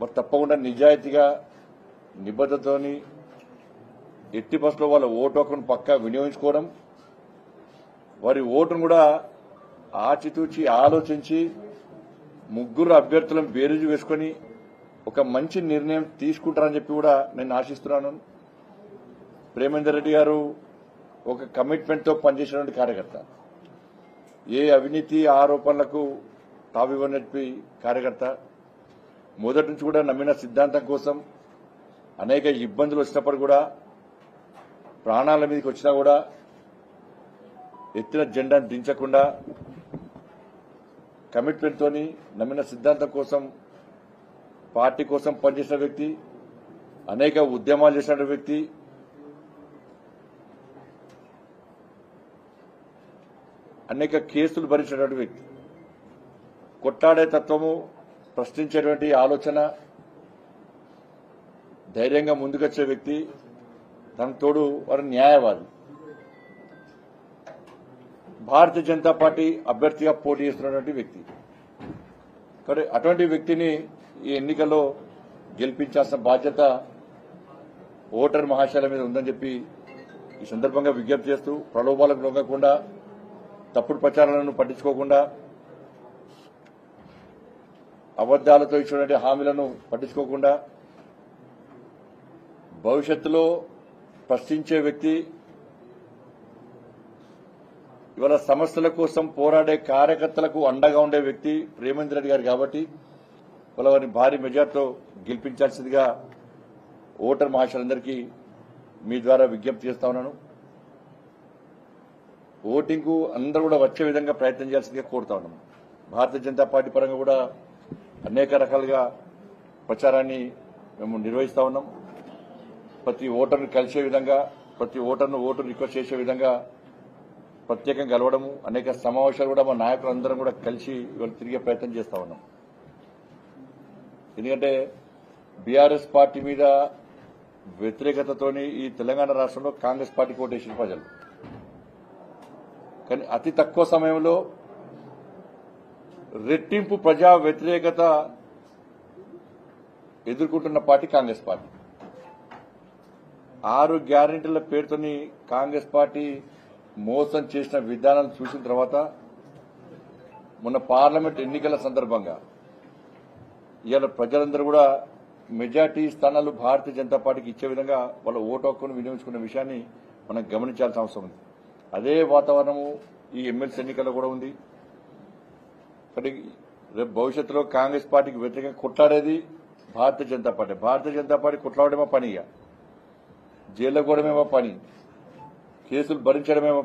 మరి తప్పకుండా నిజాయితీగా నిబద్ధతోని ఎట్టి బస్సులో వాళ్ళ ఓటు హక్కును పక్కా వినియోగించుకోవడం వారి ఓటును కూడా ఆచితూచి ఆలోచించి ముగ్గురు అభ్యర్థులను బేరుజు వేసుకొని ఒక మంచి నిర్ణయం తీసుకుంటారని చెప్పి కూడా నేను ఆశిస్తున్నాను. ప్రేమేందర్ రెడ్డి గారు ఒక కమిట్మెంట్తో పనిచేసినటువంటి కార్యకర్త. ఏ అవినీతి ఆరోపణలకు తావివ్వనప్పి కార్యకర్త. మొదటి నుంచి కూడా నమ్మిన సిద్ధాంతం కోసం అనేక ఇబ్బందులు వచ్చినప్పుడు కూడా ప్రాణాల మీదకి వచ్చినా కూడా ఎత్తిన జెండాను దించకుండా కమిట్మెంట్తోని నమ్మిన సిద్ధాంతం కోసం పార్టీ కోసం పనిచేసిన వ్యక్తి అనేక ఉద్యమాలు చేసిన వ్యక్తి అనేక కేసులు భరించినటువంటి వ్యక్తి. కొట్టాడే తత్వము ప్రశ్నించేటువంటి ఆలోచన ధైర్యంగా ముందుకొచ్చే వ్యక్తి తన తోడు వారు న్యాయవాది. భారతీయ జనతా పార్టీ అభ్యర్థిగా పోటీ చేస్తున్నటువంటి వ్యక్తి. కానీ అటువంటి వ్యక్తిని ఈ ఎన్నికల్లో గెలిపించాల్సిన బాధ్యత ఓటర్ మహాశయాల మీద ఉందని చెప్పి ఈ సందర్భంగా విజ్ఞప్తి చేస్తూ ప్రలోభాలకు లొంగకుండా తప్పుడు ప్రచారాలను పట్టించుకోకుండా అబద్దాలతో ఇచ్చినటువంటి హామీలను పట్టించుకోకుండా భవిష్యత్తులో ప్రశ్నించే వ్యక్తి ఇవాళ సమస్యల కోసం పోరాడే కార్యకర్తలకు అండగా ఉండే వ్యక్తి ప్రేమేంద్ర రెడ్డి గారు కాబట్టి ఇవాళ వారిని భారీ మెజార్టీతో గెలిపించాల్సిందిగా ఓటర్ మహాశయులందరికీ మీ ద్వారా విజ్ఞప్తి చేస్తా ఉన్నాను. ఓటింగ్కు అందరూ కూడా వచ్చే విధంగా ప్రయత్నం చేయాల్సిందిగా కోరుతా ఉన్నాం భారతీయ జనతా పార్టీ పరంగా కూడా అనేక రకాలుగా ప్రచారాన్ని మేము నిర్వహిస్తా ఉన్నాం. ప్రతి ఓటర్ను కలిసే విధంగా ప్రతి ఓటర్ను ఓటు రిక్వెస్ట్ చేసే విధంగా ప్రత్యేకంగా కలవడము అనేక సమావేశాలు కూడా మా నాయకులందరం కూడా కలిసి ఇవాళ తిరిగే ప్రయత్నం చేస్తా ఉన్నాం. ఎందుకంటే బీఆర్ఎస్ పార్టీ మీద వ్యతిరేకతతోని ఈ తెలంగాణ రాష్ట్రంలో కాంగ్రెస్ పార్టీ ఓటేసిన ప్రజలు. కానీ అతి తక్కువ సమయంలో రెట్టింపు ప్రజా వ్యతిరేకత ఎదుర్కొంటున్న పార్టీ కాంగ్రెస్ పార్టీ. ఆరు గ్యారెంటీల పేరుతోని కాంగ్రెస్ పార్టీ మోసం చేసిన విధానాలు చూసిన తర్వాత మొన్న పార్లమెంట్ ఎన్నికల సందర్భంగా ఇవాళ ప్రజలందరూ కూడా మెజార్టీ స్థానాలు భారతీయ జనతా పార్టీకి ఇచ్చే విధంగా వాళ్ళ ఓటు హక్కును వినియోగించుకున్న విషయాన్ని మనం గమనించాల్సిన అవసరం ఉంది. అదే వాతావరణము ఈ ఎమ్మెల్సీ ఎన్నికల్లో కూడా ఉంది. రేపు భవిష్యత్తులో కాంగ్రెస్ పార్టీకి వ్యతిరేకంగా కొట్లాడేది భారతీయ జనతా పార్టీ. భారతీయ జనతా పార్టీ కొట్లాడమే పని ఇక జైల్లో కూడా పని. కేసులు భరించడమేమో